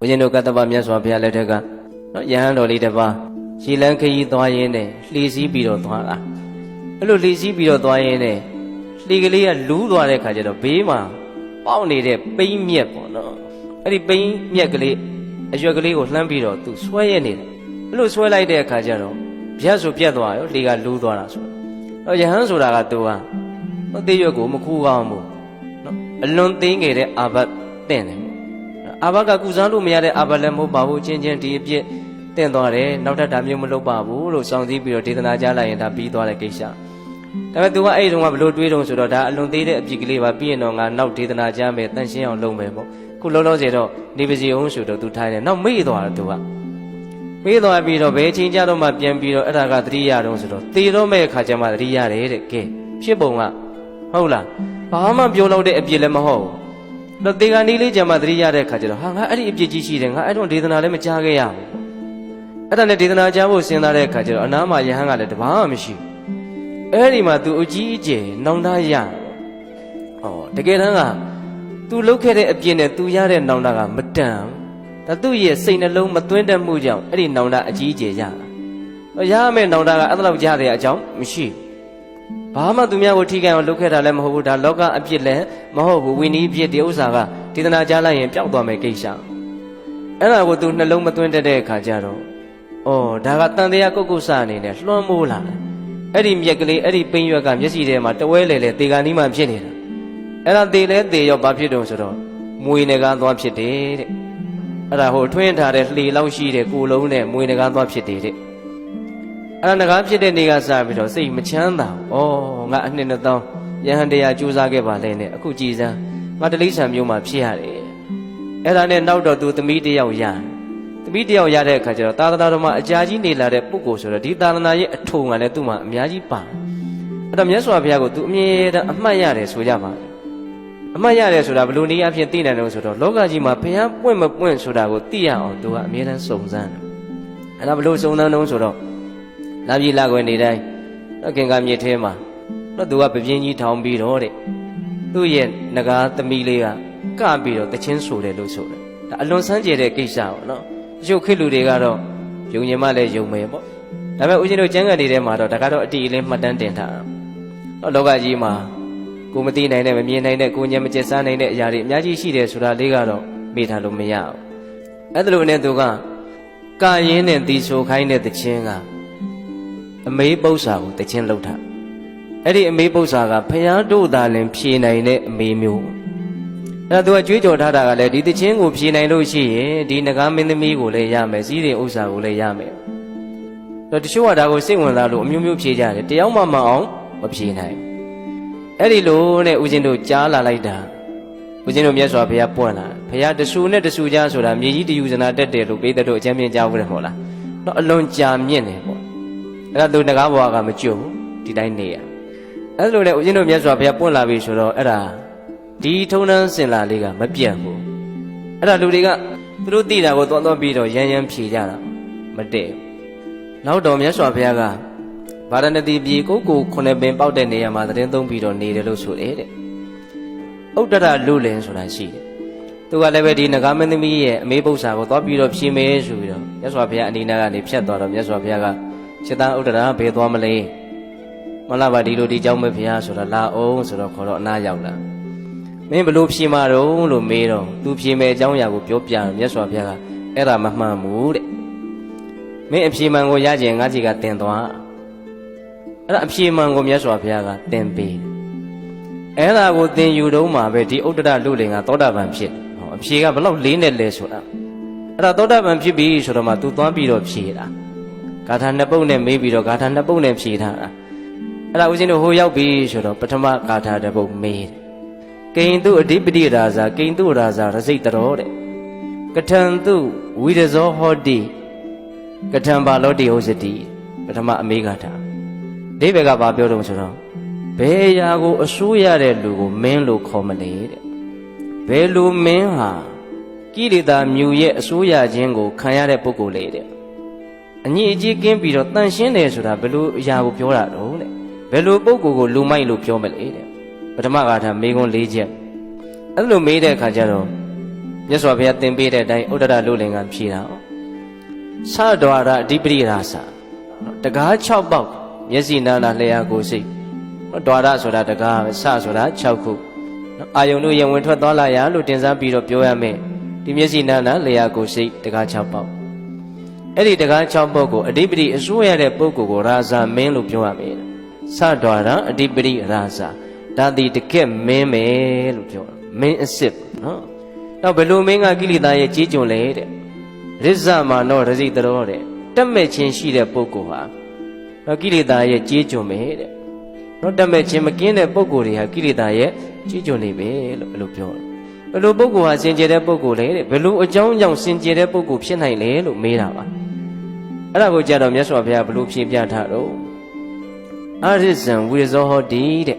ဘုရင်တို့ကတ္တဗမြတ်စွာဘုရားလက်ထက်ကနော်ယဟန်တော်လေးတစ်ပါးရှီလန်းခရီးသွားရင်းနဲ့လှီစည်းပြီးတော့သွားတာအဲ့လိုလှီစည်းပြီးတော့သွားရင်းနဲ့လှီကလေးကလူးသွားတဲ့ခါကျတော့ဘေးမှာပေါက်နေတဲ့ပိန်းမြက်ပေါ့နော်အဲ့ဒီပိန်းမြက်ကလေးအရွက်ကလေးကိုလှမ်းပြီးတော့သူဆွဲရနေတယ်အဲ့လိုဆွဲလိုက်တဲ့အခါကျတော့ဗျက်ဆိုပြက်သွားရောလှီကလူးသွားတာဆိုတော့ယဟန်ဆိုတာကသူကနော်တေးရွက်ကိုမခူးကောင်းဘူးနော်အလွန်သိငယ်တဲ့အာဘတ်တင့်တယ် အာဘကကုစားလို့မရတဲ့အာဘလည်းမဟုတ်ပါဘူးချင်းချင်းဒီအပြစ်တင့်သွားတယ်နောက်ထပ်ဒါမျိုးမလုပ်ပါဘူးလို့စောင့်စည်းပြီးတော့ဒေသနာကြားလိုက်ရင်ဒါပြီးသွားတဲ့ကိစ္စဒါပေမဲ့ तू ကအဲ့ဒီတုန်းကဘလို့တွေးတုံးဆိုတော့ဒါအလွန်သေးတဲ့အပြစ်ကလေးပါပြီးရင်တော့ငါနောက်ဒေသနာကြားမယ်တန်ရှင်းအောင်လုပ်မယ်ပေါ့ခုလုံးလုံးစေတော့နေပါစီအောင်ဆိုတော့ तू ထိုင်းတယ်နောက်မေ့သွားတယ် तू ကမေ့သွားပြီးတော့ဘယ်ချင်းကြတော့မှပြန်ပြီးတော့အဲ့ဒါကသတိရတော့ဆိုတော့တေတော့မဲ့အခါကျမှသတိရတယ်တဲ့ကဲဖြစ်ပုံကဟုတ်လားဘာမှပြောလို့တဲ့အပြစ်လည်းမဟုတ်ဘူး တော့တေကန်ဒီလေးကျမသတိရတဲ့ခါကျတော့ဟာငါအဲ့ဒီအပြစ်ကြီးရှိတယ်ငါအဲ့တော့ဒေသနာလည်းမကြားခဲ့ရဘူးအဲ့ဒါနဲ့ဒေသနာကြားဖို့စဉ်းစားတဲ့ခါကျတော့အနားမှာယဟန်ကလည်းတဘာမှမရှိဘူးအဲ့ဒီမှာသူအကြီးအကျယ်နောင်တရဟောတကယ်တမ်းကသူလုပ်ခဲ့တဲ့အပြစ်နဲ့သူရတဲ့နောင်တကမတန်ဒါသူ့ရဲ့စိတ်နှလုံးမသွင်းတတ်မှုကြောင့်အဲ့ဒီနောင်တအကြီးအကျယ်ရရမယ်နောင်တကအဲ့လောက်ရတဲ့အကြောင်းမရှိဘူး ဘာမှသူများကိုထိခိုက်အောင်လုပ်ခဲ့တာလည်းမဟုတ်ဘူးဒါလောကအပြစ်လည်းမဟုတ်ဘူးဝိနည်းပြစ်ဒီဥစ္စာကဒေသနာကြားလိုက်ရင်ပျောက်သွားမယ်ကိစ္စအဲ့ဒါကိုသူနှလုံးမသွင်းတတ်တဲ့အခါကျတော့ဩဒါကတန်တရားကုတ်ကုတ်ဆအနေနဲ့လွှမ်းမိုးလာတယ်အဲ့ဒီမြက်ကလေးအဲ့ဒီပိန်းရွက်ကမျက်စိထဲမှာတဝဲလေလေတေကန်နီးမှဖြစ်နေတာအဲ့ဒါတေလဲတေရောဘာဖြစ်တုံဆိုတော့မွေနေကားသွားဖြစ်တယ်တဲ့အဲ့ဒါဟိုထွင်းထားတဲ့လှေလောက်ရှိတဲ့ကိုလုံးနဲ့မွေနေကားသွားဖြစ်တယ်တဲ့ အဲ့ဒါငကားဖြစ်တဲ့နေ့ကစပြီးတော့စိတ်မချမ်းသာဘူး။ဩငါအနှစ်နှစ်သောင်းယဟန်တရားကြိုးစားခဲ့ပါလေနဲ့အခုကြည်စမ်းငါတလိษံမျိုးမှာဖြစ်ရတယ်။အဲ့ဒါနဲ့နောက်တော့သူသမီးတစ်ယောက်ရတယ်။သမီးတစ်ယောက်ရတဲ့အခါကျတော့သာသနာတော်မှာအကြာကြီးနေလာတဲ့ပုဂ္ဂိုလ်ဆိုတော့ဒီသာသနာရဲ့အထုံကလည်းသူ့မှာအများကြီးပါ။အဲ့တော့မြတ်စွာဘုရားကိုသူအမြဲတမ်းအမှတ်ရတယ်ဆိုကြပါမယ်။အမှတ်ရတယ်ဆိုတာဘယ်လိုနည်းအဖြစ်သိနိုင်လို့ဆိုတော့လောကကြီးမှာဘုရားပွင့်မပွင့်ဆိုတာကိုသိရအောင်သူကအမြဲတမ်းစုံစမ်းတယ်။အဲ့ဒါဘယ်လိုစုံစမ်းတုံးဆိုတော့ လာပြီလာခွေနေတိုင်းတော့ခင်ကမြေထဲမှာတော့သူကပပြင်းကြီးထောင်ပြီးတော့တဲ့သူ့ရဲ့ငကားသမီးလေးကကပြီးတော့တချင်းဆိုတယ်လို့ဆိုတယ်ဒါအလွန်ဆန်းကျယ်တဲ့ကိစ္စပေါ့နော်တချို့ခေတ်လူတွေကတော့ယုံရင်မှလည်းယုံမယ်ပေါ့ဒါပေမဲ့ဦးဇင်းတို့ကျမ်းဂန်တွေထဲမှာတော့ဒါကတော့အတီအလင်းမှတ်တမ်းတင်ထားတာတော့လောကကြီးမှာကိုမသိနိုင်တဲ့မမြင်နိုင်တဲ့ကိုညံမကျက်စားနိုင်တဲ့အရာတွေအများကြီးရှိတယ်ဆိုတာလေးကတော့မေ့ထားလို့မရဘူးအဲ့ဒါလို့နဲ့သူကကာရင်းနဲ့တီဆိုခိုင်းတဲ့တခြင်းက အမေးပု္ပ္ပာကိုတခြင်းလှုပ်တာအဲ့ဒီအမေးပု္ပ္ပာကဖျားတို့သာလင်ဖြေနိုင်တဲ့အမေးမျိုးအဲ့ဒါသူကကြွေးကြော်ထားတာကလည်းဒီတခြင်းကိုဖြေနိုင်လို့ရှိရင်ဒီနဂါမင်းသမီးကိုလည်းရမယ်စည်းရင်ဥစ္စာကိုလည်းရမယ်တော့တချို့ကဒါကိုစိတ်ဝင်စားလို့အမျိုးမျိုးဖြေကြတယ်တယောက်မှမအောင်မဖြေနိုင်အဲ့ဒီလိုနဲ့ဦးဇင်းတို့ကြားလာလိုက်တာဦးဇင်းတို့မြတ်စွာဘုရားပွင့်လာဘုရားတဆူနဲ့တဆူကြားဆိုတာမြေကြီးတယူဇနာတက်တယ်လို့ပိဿတို့အကျမ်းပြကြားဘူးတယ်မဟုတ်လားတော့အလွန်ကြာမြင့်တယ်ပေါ့ အဲ့ဒါသူငကားဘွားကမကြွဘူးဒီတိုင်းနေရအဲ့လိုလေဦးဇင်းတို့မြတ်စွာဘုရားပွင့်လာပြီဆိုတော့အဲ့ဒါဒီထုံနှန်းစင်လာလေးကမပြတ်ဘူးအဲ့ဒါလူတွေကသူတို့သိတာကိုသွားသွားပြီးတော့ရမ်းရမ်းဖြေကြတာမတည့်ဘူးနောက်တော့မြတ်စွာဘုရားကဗာရဏသီပြည်ကိုကိုခုနှစ်ပင်ပေါက်တဲ့နေရာမှာသတင်းသုံးပြီးတော့နေတယ်လို့ဆိုတယ်တဲ့ဥဒ္ဒရလူလင်ဆိုတာရှိတယ်သူကလည်းပဲဒီနဂါမင်းသမီးရဲ့အမေးပု္ပ္ပာကိုသွားပြီးတော့ဖြေမယ်ဆိုပြီးတော့မြတ်စွာဘုရားအနိနာကနေဖြတ်သွားတော့မြတ်စွာဘုရားက ရှစ်သားဥဒ္ဒရာဘယ်သွားမလဲမလားပါဒီလိုဒီကြောင့်မဖျားဆိုတော့လာအောင်ဆိုတော့ခေါ်တော့အနာရောက်လာမင်းဘလို့ဖြေမှာတော့လို့မေးတော့သူဖြေမယ်အကြောင်းအရာကိုပြောပြတယ်မြတ်စွာဘုရားကအဲ့ဒါမမှန်ဘူးတဲ့မင်းအဖြေမှန်ကိုရကြင်ငါကြီးကတင်သွားအဲ့ဒါအဖြေမှန်ကိုမြတ်စွာဘုရားကတင်ပေးအဲ့ဒါကိုတင်ယူတော့မှာပဲဒီဥဒ္ဒရလူလင်ကသောတာပန်ဖြစ်ဟောအဖြေကဘလောက်လေးနဲ့လဲဆိုတာအဲ့ဒါသောတာပန်ဖြစ်ပြီဆိုတော့မှ तू သွားပြီးတော့ဖြေတာ ဂါထာနှစ်ပုဒ်နဲ့မေးပြီးတော့ဂါထာနှစ်ပုဒ်နဲ့ဖြေထားတာအဲ့ဒါဦးဇင်းတို့ဟိုရောက်ပြီဆိုတော့ပထမဂါထာတစ်ပုဒ်မေးတယ်ကိဉ္တုအဓိပတိရာဇာကိဉ္တုရာဇာရစိတ်တရောတဲ့ကထံတုဝိရဇောဟောတိကထံဘာလောတိဟုတ်စတိပထမအမေးဂါထာဒိဗေကဘာပြောတော့ဆိုတော့ဘယ်အရာကိုအစိုးရတဲ့လူကိုမင်းလို့ခေါ်မလဲတဲ့ဘယ်လူမင်းဟာကိလေသာမြူရဲ့အစိုးရခြင်းကိုခံရတဲ့ပုဂ္ဂိုလ်လေတဲ့ အညီအကြီးကင်းပြီးတော့တန်ရှင်းတယ်ဆိုတာဘယ်လိုအရာကိုပြောတာတော့တဲ့ဘယ်လိုပုံကိုယ်ကိုလူမိုက်လို့ပြောမလဲတဲ့ပထမကထာမေကွန်း၄ချက်အဲ့လိုမေးတဲ့အခါကျတော့မြတ်စွာဘုရားသင်ပေးတဲ့အတိုင်းဥဒ္ဒရလူလင်ကဖြေတာ哦သဒွါရအဓိပတိရာစာတကား6ပေါက်မျက်စိနာနာလျှာကိုယ်စိတ်ဒွါရဆိုတာတကားပဲစဆိုတာ6ခုအာယုန်တို့ရင်ဝင်ထွက်သွားလာရလို့တင်စားပြီးတော့ပြောရမယ်ဒီမျက်စိနာနာလျှာကိုယ်စိတ်တကား6ပေါက် အဲ့ဒီတကား6ပေါက်ကိုအဓိပတိအစိုးရတဲ့ပုဂ္ဂိုလ်ကိုရာဇာမင်းလို့ပြောရမယ်သဒွါရအဓိပတိရာဇာဒါတိတကက်မင်းပဲလို့ပြောတာမင်းအစ်စ်နော်တော့ဘယ်လိုမင်းကကိလေသာရဲ့ကြီးကျုံလဲတဲ့ရစ္ဆမာနောရစိတရောတဲ့တက်မဲ့ခြင်းရှိတဲ့ပုဂ္ဂိုလ်ဟာတော့ကိလေသာရဲ့ကြီးကျုံပဲတဲ့နော်တက်မဲ့ခြင်းမကင်းတဲ့ပုဂ္ဂိုလ်တွေဟာကိလေသာရဲ့ကြီးကျုံနေပဲလို့ဘယ်လိုပြောလဲဘယ်လိုပုဂ္ဂိုလ်ဟာစင်ကြယ်တဲ့ပုဂ္ဂိုလ်လဲတဲ့ဘယ်လိုအကြောင်းကြောင့်စင်ကြယ်တဲ့ပုဂ္ဂိုလ်ဖြစ်နိုင်လဲလို့မေးတာပါ အဲ့ဒါကိုကြတော့မြတ်စွာဘုရားဘယ်လိုဖြေပြထားတော့အရိဇံဝိရဇောဟောတိတဲ့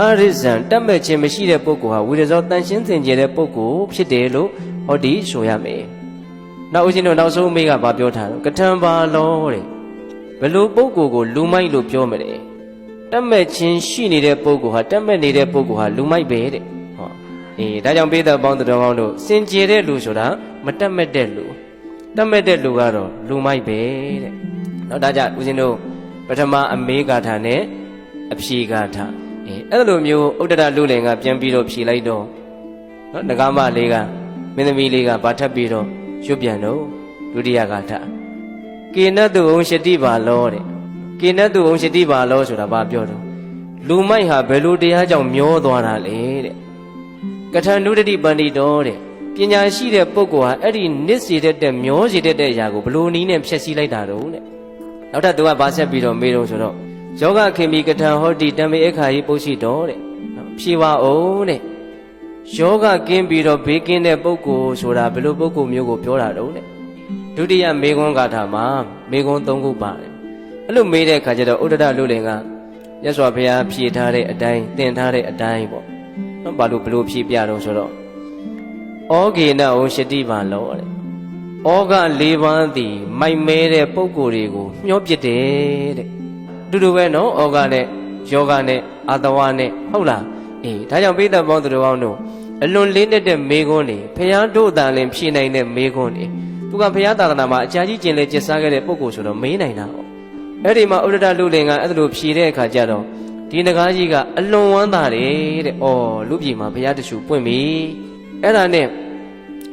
အရိဇံတတ်မဲ့ခြင်းမရှိတဲ့ပုဂ္ဂိုလ်ဟာဝိရဇောတန်ရှင်းစင်ကြယ်တဲ့ပုဂ္ဂိုလ်ဖြစ်တယ်လို့ဟောဒီဆိုရမယ်။နောက်ဦးဇင်းတို့နောက်ဆုံးမေးကဘာပြောထားတော့ကထံပါလောတဲ့ဘယ်လိုပုဂ္ဂိုလ်ကိုလူမိုက်လို့ပြောမလဲ။တတ်မဲ့ခြင်းရှိနေတဲ့ပုဂ္ဂိုလ်ဟာတတ်မဲ့နေတဲ့ပုဂ္ဂိုလ်ဟာလူမိုက်ပဲတဲ့။ဟောအေးဒါကြောင့်ပိဿပေါင်းတော်ကောင်းတို့စင်ကြယ်တဲ့လူဆိုတာမတတ်မဲ့တဲ့လူ တတ်မဲ့တဲ့လူကတော့လူမိုက်ပဲတဲ့။နောက်ဒါကြောင့်ဦးဇင်းတို့ပထမအမေးဂါထာနဲ့အဖြေဂါထာအဲအဲ့လိုမျိုးဥဒ္ဒရလူလင်ကပြန်ပြီးတော့ဖြေလိုက်တော့နော်ငကားမလေးကမင်းသမီးလေးကဗာထပ်ပြီးတော့ရွတ်ပြန်တော့ဒုတိယဂါထာကေနတုံရှတိပါလောတဲ့ကေနတုံရှတိပါလောဆိုတာဘာပြောတော့လူမိုက်ဟာဘယ်လိုတရားကြောင့်မျောသွားတာလဲတဲ့ကထဏုတတိပန္တိတော်တဲ့ ပညာရှိတဲ့ပုဂ္ဂိုလ်ဟာအဲ့ဒီနစ်စီတတ်တဲ့မျောစီတတ်တဲ့အရာကိုဘလို့နီးနဲ့ဖျက်ဆီးလိုက်တာတော့တဲ့နောက်ထပ်သူကဗာဆက်ပြီးတော့မေးတော့ဆိုတော့ယောဂခေမီကထံဟောတိတမေအခါယိပုရှိတော်တဲ့နော်ဖြေပါအောင်တဲ့ယောဂကင်းပြီးတော့ဘေးကင်းတဲ့ပုဂ္ဂိုလ်ဆိုတာဘယ်လိုပုဂ္ဂိုလ်မျိုးကိုပြောတာတော့တဲ့ဒုတိယမေခွန်းဂါထာမှာမေခွန်း၃ခုပါတယ်အဲ့လိုမေးတဲ့အခါကျတော့ဥဒ္ဒဒလူလင်ကရသော်ဘုရားဖြေထားတဲ့အတိုင်းသင်ထားတဲ့အတိုင်းပေါ့နော်ဘာလို့ဘလို့ဖြေပြတော့ဆိုတော့ ဩဂေနဩရှတိပါလောတဲ့ဩဃ၄ပါးသည်မိုက်မဲတဲ့ပုဂ္ဂိုလ်တွေကိုမျောပစ်တယ်တဲ့တူတူပဲနော်ဩဃနဲ့ယောဂနဲ့အာတဝနဲ့ဟုတ်လားအေးဒါကြောင့်ပိဋကပေါင်းသူတော်ကောင်းတို့အလွန်လေးနဲ့တဲ့မေခွန်းနေဖះတို့တန်လင်ဖြေနိုင်တဲ့မေခွန်းနေသူကဖះသာသနာမှာအကြာကြီးကျင်လေကျက်စားခဲ့တဲ့ပုဂ္ဂိုလ်ဆိုတော့မေးနိုင်တာပေါ့အဲ့ဒီမှာဥဒ္ဒတလူလင်ကအဲ့ဒါလိုဖြေတဲ့အခါကျတော့ဒီငကားကြီးကအလွန်ဝမ်းသာတယ်တဲ့။အော်လူပြည်မှာဘုရားတရှုပွင့်ပြီ။ အဲ့ဒါနဲ့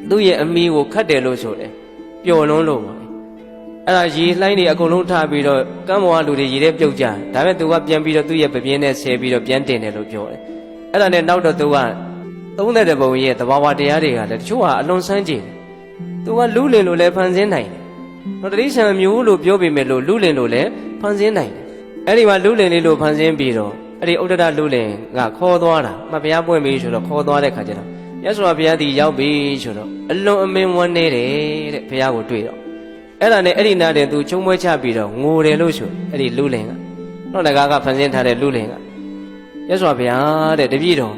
သူ့ရဲ့အမိကိုခတ်တယ်လို့ဆိုတယ်။ပျော်လွန်းလို့ပါအဲ့ဒါရေလှိုင်းတွေအကုန်လုံးထားပြီးတော့ကမ်းပေါ်ကလူတွေရေထဲပြုတ်ကြဒါပေမဲ့သူကပြန်ပြီးတော့သူ့ရဲ့ပပြင်းနဲ့ဆဲပြီးတော့ပြန်တင်တယ်လို့ပြောတယ်အဲ့ဒါနဲ့နောက်တော့သူကသုံးတဲ့ဘုံရဲ့သဘာဝတရားတွေကလည်းတချို့ဟာအလွန်ဆန်းကျင်တယ်သူကလူလင်လို့လည်းဖန်ဆင်းနိုင်တယ်တော့တတိဆံမျိုးလို့ပြောပေမဲ့လို့လူလင်လို့လည်းဖန်ဆင်းနိုင်တယ်အဲ့ဒီမှာလူလင်လေးလို့ဖန်ဆင်းပြီးတော့အဲ့ဒီဥဒ္ဒဒလူလင်ကခေါ်သွားတာမဘုရားပွင့်ပြီဆိုတော့ခေါ်သွားတဲ့ခါကျတော့ ရသော်ဘုရားဒီရောက်ပြီဆိုတော့အလွန်အမင်းဝမ်းနေတယ်တဲ့ဘုရားကိုတွေ့တော့အဲ့ဒါနဲ့အဲ့ဒီနားတဲ့သူချုံမွဲချပြီးတော့ငိုတယ်လို့ဆိုအဲ့ဒီလူလင်ကတော့ငကားကဖန်ဆင်းထားတဲ့လူလင်ကရသော်ဘုရားတဲ့တပည့်တော်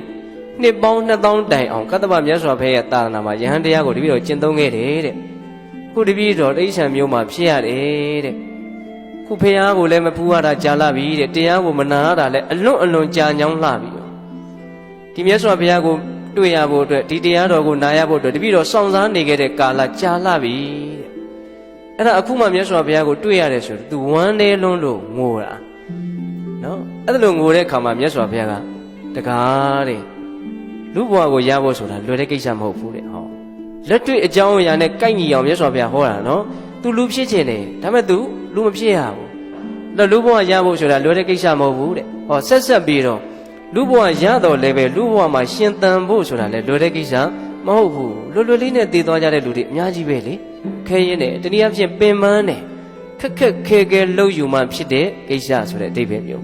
နှစ်ပေါင်း2000တိုင်အောင်ကတ္တဗမြတ်စွာဘုရားရဲ့သာသနာမှာယဟန်တရားကိုတပည့်တော်ကျင့်သုံးခဲ့တယ်တဲ့ခုတပည့်တော်တိဋ္ဌံမျိုးမှာဖြစ်ရတယ်တဲ့ခုဖះကိုလည်းမဖူးရတာကြာလာပြီတဲ့တရားကိုမနာရတာလည်းအလွန်အလွန်ကြာညောင်းလှပြီဒီမြတ်စွာဘုရားကို တွေ့ရဖို့အတွက်ဒီတရားတော်ကိုနာရဖို့အတွက်တပည့်တော်စောင့်စားနေခဲ့တဲ့ကာလကြာလာပြီတဲ့အဲ့ဒါအခုမှမြတ်စွာဘုရားကိုတွေ့ရတယ်ဆိုတော့ तू ဝမ်းနေလွန်းလို့ငိုတာနော်အဲ့ဒါလိုငိုတဲ့အခါမှာမြတ်စွာဘုရားကတကားတဲ့လူဘဝကိုရဖို့ဆိုတာလွယ်တဲ့ကိစ္စမဟုတ်ဘူးတဲ့ဟောလက်တွေ့အကြောင်းအရာနဲ့ကိုက်ညီအောင်မြတ်စွာဘုရားဟောတာနော် तू လူဖြစ်ခြင်းတယ်ဒါပေမဲ့ तू လူမဖြစ်ရဘူးအဲ့လူဘဝရဖို့ဆိုတာလွယ်တဲ့ကိစ္စမဟုတ်ဘူးတဲ့ဟောဆက်ဆက်ပြီးတော့ လူဘဝရတော့လည်းပဲလူဘဝမှာရှင်သန်ဖို့ဆိုတာလည်းလွယ်တဲ့ကိစ္စမဟုတ်ဘူးလွယ်လွယ်လေးနဲ့တည်သွားကြတဲ့လူတွေအများကြီးပဲလေခဲရင်နဲ့တနည်းအားဖြင့်ပင်ပန်းတယ်ခက်ခက်ခဲခဲလှုပ်ယူမှဖြစ်တဲ့ကိစ္စဆိုတဲ့အဓိပ္ပာယ်မျိုး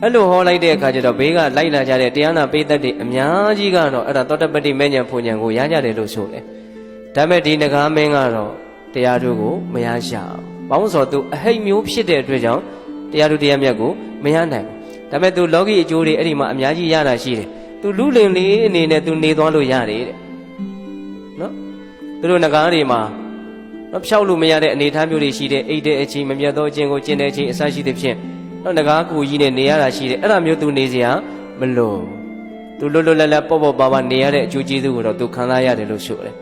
အဲ့လိုဟောလိုက်တဲ့အခါကျတော့ဘေးကလိုက်လာကြတဲ့တရားနာပိသက်တွေအများကြီးကတော့အဲ့ဒါသောတပတ္တိမဲ့ညာဖွဉ္ဉံကိုရကြတယ်လို့ဆိုတယ်ဒါမဲ့ဒီငကားမင်းကတော့တရားတို့ကိုမရရှာဘူးဘောင်းစောသူအဟိတ်မျိုးဖြစ်တဲ့အတွက်ကြောင့်တရားတို့တရားမြတ်ကိုမရနိုင်ဘူး ဒါမဲ့သူလောကီအကျိုးတွေအဲ့ဒီမှာအများကြီးရတာရှိတယ်သူလူလင်လေးအနေနဲ့သူနေသွားလို့ရတယ်တဲ့နော်သူတို့ငကားတွေမှာနော်ဖြောက်လို့မရတဲ့အနေအထားမျိုးတွေရှိတဲ့အိတ်တဲ့အချိန်မမြတ်သောအခြင်းကိုကျင့်တဲ့အချိန်အစရှိသဖြင့်နော်ငကားကူကြီးနဲ့နေရတာရှိတယ်အဲ့ဒါမျိုးသူနေစရာမလိုသူလွတ်လွတ်လပ်လပ်ပေါ့ပေါ့ပါပါနေရတဲ့အကျိုးကျေးဇူးကိုတော့သူခံစားရတယ်လို့ဆိုတယ်